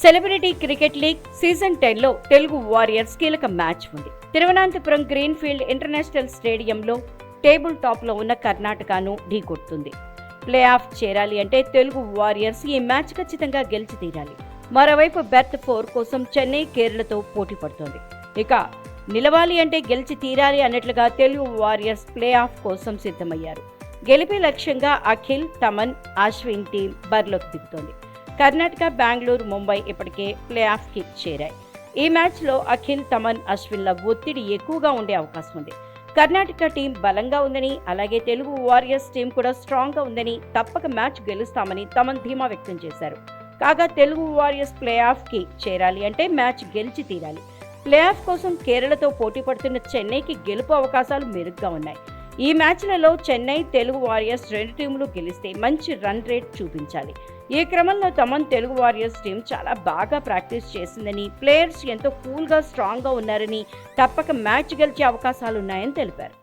Celebrity cricket league season టెన్లో Telugu warriors కీలక match ఉంది. తిరువనంతపురం గ్రీన్ఫీల్డ్ ఇంటర్నేషనల్ స్టేడియంలో టేబుల్ టాప్లో ఉన్న కర్ణాటకను ఢీకొడుతుంది. ప్లే ఆఫ్ చేరాలి అంటే తెలుగు వారియర్స్ ఈ మ్యాచ్ ఖచ్చితంగా గెలిచి తీరాలి. మరోవైపు బెర్త్ ఫోర్ కోసం చెన్నై కేరళతో పోటీ పడుతోంది. ఇక నిలవాలి అంటే గెలిచి తీరాలి అన్నట్లుగా తెలుగు వారియర్స్ ప్లే ఆఫ్ కోసం సిద్ధమయ్యారు. గెలిపే లక్ష్యంగా అఖిల్ తమన్ అశ్విన్ టీం బరిలోకి దిగుతోంది. కర్ణాటక బెంగళూరు ముంబై ఇప్పటికే ప్లే ఆఫ్కి చేరాయి. ఈ మ్యాచ్లో అఖిల్ తమన్ అశ్విన్ల ఒత్తిడి ఎక్కువగా ఉండే అవకాశం ఉంది. కర్ణాటక టీం బలంగా ఉందని అలాగే తెలుగు వారియర్స్ టీం కూడా స్ట్రాంగ్గా ఉందని తప్పక మ్యాచ్ గెలుస్తామని తమన్ ధీమా వ్యక్తం చేశారు. కాగా తెలుగు వారియర్స్ ప్లే ఆఫ్కి చేరాలి అంటే మ్యాచ్ గెలిచి తీరాలి. ప్లే ఆఫ్ కోసం కేరళతో పోటీ పడుతున్న చెన్నైకి గెలుపు అవకాశాలు మెరుగ్గా ఉన్నాయి. ఈ మ్యాచ్లలో చెన్నై తెలుగు వారియర్స్ రెండు టీములు గెలిస్తే మంచి రన్ రేట్ చూపించాలి. ఈ క్రమంలో తమన్ తెలుగు వారియర్స్ టీం చాలా బాగా ప్రాక్టీస్ చేసిందని ప్లేయర్స్ ఎంతో కూల్గా స్ట్రాంగ్గా ఉన్నారని తప్పక మ్యాచ్ గెలిచే అవకాశాలున్నాయని తెలిపారు.